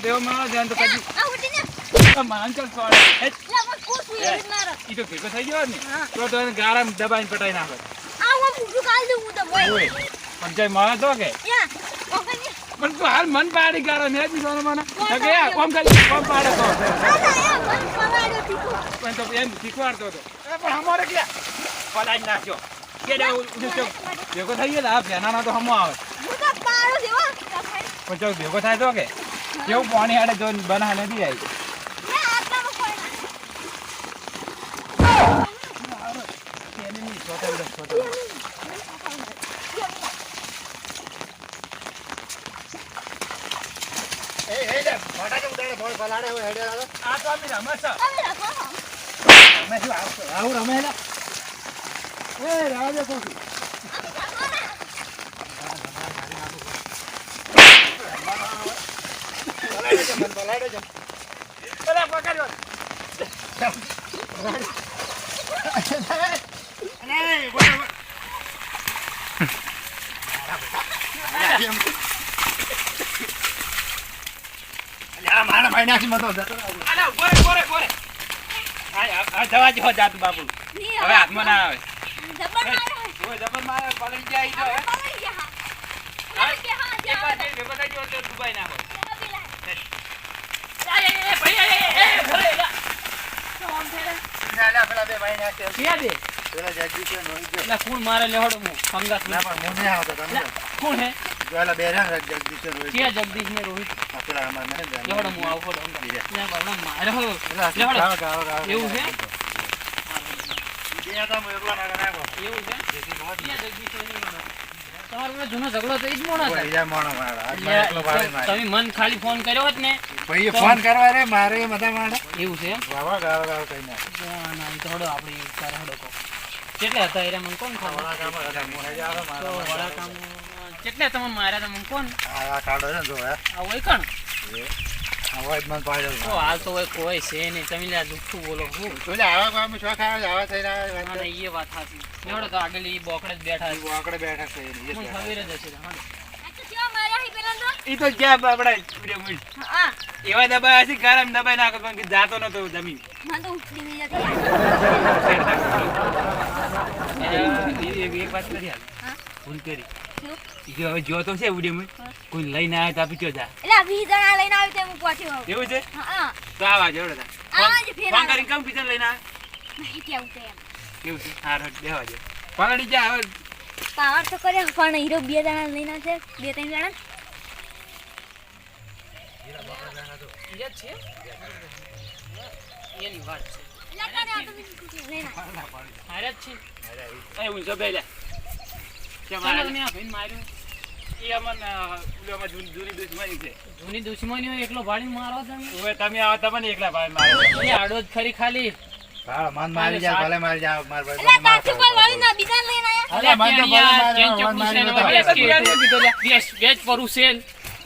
માણસ એવો માણસ છે ને તો કદી ચાલ મને જ મારે. ઈ તો ભેગો થઈ ગયો ને. તો તો એને ગારામાં દબાઈને પટાઈ નાખે. આ હું પૂછું કાલ દઉં હું તમને પણ જય માણસ તો કે? પણ તું હાલ મન પાડી ગારો ને બીજો મને. કે કોમ ખાલી કોમ પાડે તો. પણ તો એમ શીખવાડતો હતો. પણ અમારે કે પલાઈ નાખ્યો. ભેગો થઈ ગયો આ ભેનાનો તો હમો આવે. પણ ભેગો થાય તો કે? કેવું પાણી હાડે જો બના નથી આવી. રમે રમે એ દે કોક. અરે પકડ્યો. અરે, બોલો, બોલો. અરે, ઊભો રે, ઊભો રે, ઊભો રે. આ- આ- આ જવા જેવો જાતું બાપુ હવે હાથમાં ના આવે જબર મારો મારે પલળી જાય ઈ તો હવે. પકડી ગયા હા પકડી ગયા હા એક જાઓ વાર જઈ ભેગો થઈ ગયો એટલે ડૂબાઈ નાખો. જાઓ પેલા એ, એ, એ, ભાઈ, એ, એ, એ, ભલે, લા. તો આમ ફેરે ક્યાં દે? લા, કોણ મારે લેવડો હું? ફંગસ લા, કોણ હે? ક્યાં જગદીશ ને રોહિત? લેવડો હું આવું ફોટો અંકલ. લા, મારે હો. એવું છે? એવું છે? જગદીશ ને તમારો જૂનો ઝઘડો તો જ મોણો તમે મન ખાલી ફોન કર્યો હોત ને ફોન કરવા રે મારે બધા મારે એવું છે એમ? વાવા ગાવ ગાવ કઈ ના તો હળો આપણે કહો. કેટલા હતા એરા મને કોણ ખબર વાળા ગામ હતા મોહે જ મારા વડા કામ કેટલા તમને માર્યા હતા મને કોણ? આ કાઢો છે ને જો હે? આ હોય કણ? અવાજ મન પાડ્યો તો હાલ તો હોય કોઈ છે નહીં તમે લ્યા દુઃખું બોલો હું. એટલે આવા કામ શોખ ખાવા આવા ના, ના, એ વાત સાચી જોડો તો આગળ ઈ બોકડે જ બેઠા છે. આકડે બેઠા છે મને ખબર જ હશે તમારે. તો કેવા માર્યા હી પેલા તો? ઈ તો ક્યાં આપણે હા એવા દબાયા છે ગરમ દબાઈ નાખો પણ કે જાતો નતો જમીન. મને તો ઉઠી જતી એક વાત કરી? ભૂલ કરી જો હવે છે ઉડીમાં હા. કોઈ લઈને આવ્યા તો આપી જા. એટલે વીસ જણા લઈને આવી તે હું પહોંચ્યો એવું છે? હા. તો આવા જોડો તા. ફોન આવે. કરીને કેમ બીજા લઈને આવે નહીં કેવું તો એમ. કેવું છે? હાર હટ બેહવા પકડી જા હવે. પાવર તો કરે પણ હીરો બે જણા લઈને છે બે ત્રણ જણા. આ વાત છે હારે જ છે એ હું જબે કે મારે ને આ ભાઈને માર્યું એ અમન ઉલો જૂની જૂની દુશ્મની છે જૂની એકલો ભાડી મારો તમે હવે તમે તમને એકલા ભાઈ મારો એ આડો જ ખરી ખાલી હા મન મારી જા ભલે મારી જા માર ભાઈ એટલે તારથી કોઈ વળી ના બીજા લઈને આયા અલ્યા મને તો ભલે મારે પૂછે મારી હવે બેસ બેસ- બેસ પરું સેલ.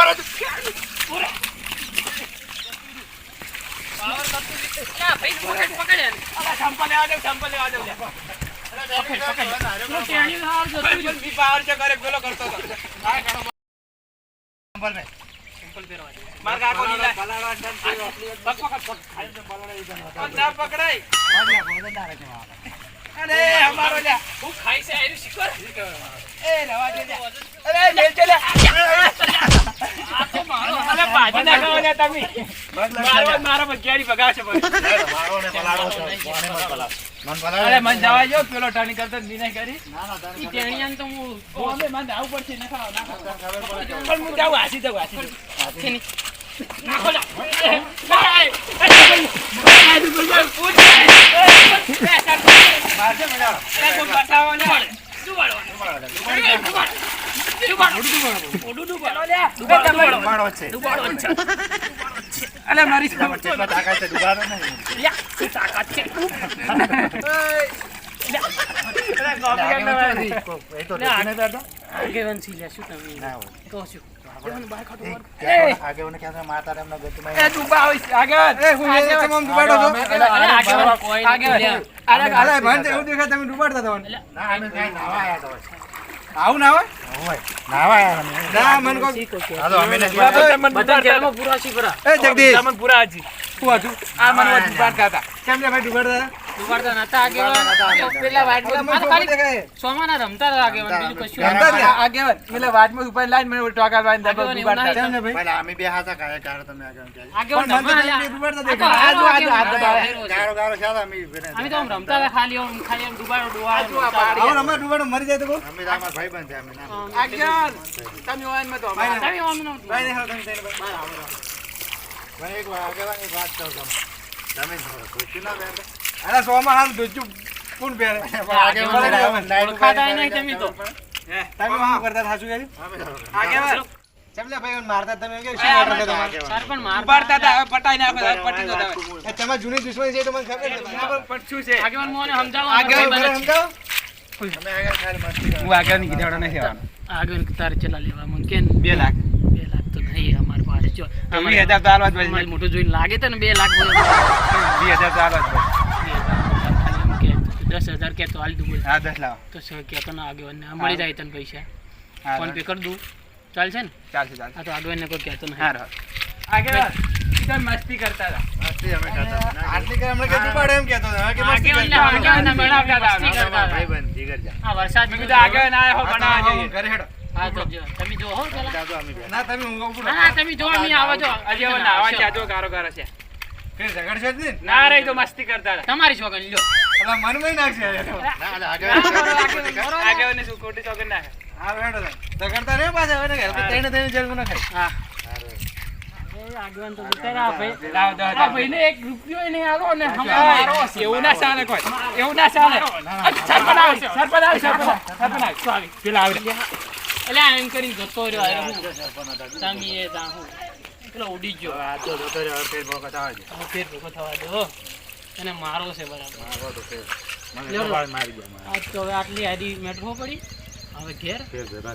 મારા. અરે, અમારો લ્યા. હું ખાઈ છે આયરું શીખર. એ, રહેવા અરે, મેલ છે, લ્યા. આ તો મારો અરે, ભાજી નાખો, લ્યા, તમે. મારો. મારો બગિયારી મારો ને. મન. અરે મને જવા જો પેલો ટાણી કરતો જ કરી ના, ના, ઈ ખબર તો હું પડશે પણ હું હાસી હાસી નાખો. મારશે મજા શું વાળવાનું? અલે મારી તાકાત છે ડુબાડો નહીં એ તો દેખીને બેઠો આગેવાન છી ડુબાડતા હતા ના હોય. આવું ના હોય ના મને કહો હા તો અમે નથી. બધા જેલમાં પૂરા શી? એ જગદીશ. મન પૂરા હજી. શું હતું? આ મને વાત કાતા હતા કેમ કે ભાઈ ડુબાડતા હતા ડૂબાડતા નતા આગેવાન. પેલા વાટમાં મને આ ખબર ખાલી સોમાના રમતા હતા આગેવાન, બીજું કશું રમતા આગેવાન. એટલે વાતમાં ઉપર લાઈન મને ટોકા લાઈન દબાવ આગેવાન એવું ડુબાડતા ના કેમ ને ભાઈ પહેલા અમે બે હાથા તમે આગેવાન આ જો, આ જો. ગારો ગારો અમે અમે તો આમ રમતા હતા ખાલી આમ ખાલી આમ. આવું મરી જાય તો અમે અમે આગેવાન તમે વાઈનમાં તો તમે આમ ન- ભાઈ ને તમે થઈને ભાઈ. ભાઈ એક વાર આગેવાન એક વાત કહું તમને. તમે ખોટી ના બેઠો. અરે સોમાં હાલ દોચું કોણ પહેરે? આગેવાન. ઓળખાતા નહીં તમે તો. હે, તમે શું કરતા થાશું કે આગે ચમલે ભાઈ મારતા તમે કે શું આ કરતા સર પણ માર મારતા ઉપાડતા હતા. હવે પટાઈ નાખો પટી દો તમે તમે જૂની દુશ્મની છે તો મને ખબર છે. પણ શું છે. આગેવાન મોને સમજાવો આગેવાન સમજાવો. અમે આગળ ખાલી મસ્તી હું આગળની કીધા નથી આવવાનો છે. આગેવાન તારે ચલા લેવા મને કેમ બે લાખ. બે લાખ તો નહીં અમારે પાસે. જો વીસ હજાર તો હાલવા જ મોટું જોઈને લાગે તો ને બે લાખ. વીસ હજાર તો હાલવા જ પડશે બે લાખ ખાલી એમ કે દસ હજાર કે તો હાલ દઉં બોલ. હા દસ લાવ. તો શું કે તો ના આગેવાનને આ મળી જાય તને પૈસા. ફોન પે કરી દઉં. ચાલશે ને? ચાલશે ચાલશે. હા તો આગેવાનને કોઈ કહેતો નહીં. હા આગેવાન મસ્તી કરતા હતા. મસ્તી અમે કરતા હતા. આટલી કે હમણાં કે પડે એમ કહેતો હતો? કે મસ્તી કરતા હતા. મસ્તી કરતા ભાઈ. ભાઈબંધ જીગર જા. હા વરસાદ મેં કીધું આગેવાન આયા હો હા, તો જઈએ. ઘરે હેડો. હા તો જો તમે જો હો. ના તમે ઊંઘો ઉપર ના ના તમે જો અમે આવો જો. આગેવાન આવા જાજો ગારો ગારો છે ફેર ઝઘડ છે ને? ના રે તો મસ્તી કરતા હતા. તમારી છોકરી લ્યો. અલા મનમાં નાખશે ના, એટલે આગળ આગેવાન ને. આગેવાનને શું નાખે. હા હેડો તો. ઝઘડતા પાછા હવે ને ઘરે. પછી તઈને તઈને જળવું ના ખાય. હા. સારું. તો બિચારા ભાઈ લાવ દો આ ભાઈને એક રૂપિયો ય આલો ને હમ હા, મારો છે. એવું ના ચાલે કોઈ. એવું ના ચાલે. સરપંચ આવી સરપંચ આવી સરપંચ આવી, સરપંચ આવી. પેલા આવડે. એટલે એમ કરી જતો રહ્યો. અરે હું તમે એ તા હું પેલો ઉડી ગયો. આ તો જોતો રહ્યો, ફેર ભેગો થવા દો. એને મારો છે બરાબર. તો મારી દે આજ તો હવે આટલી આદી મેટવો પડી. હવે ઘેર? ફેર ભેગા.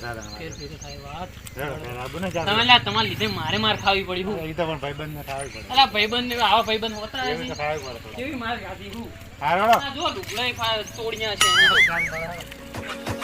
થાય વાત. ને. તમે તમારા લીધે મારે માર ખાવી પડી હું. એ તો પણ ભાઈબંધને ખાવી પડે. અલા ભાઈબંધ ને આવા ભાઈબંધ હોતા એવી તો ખાવી પડે કેવી માર ખાધી હું? હા, જો લુગડાય ફા- તોડ્યા છે.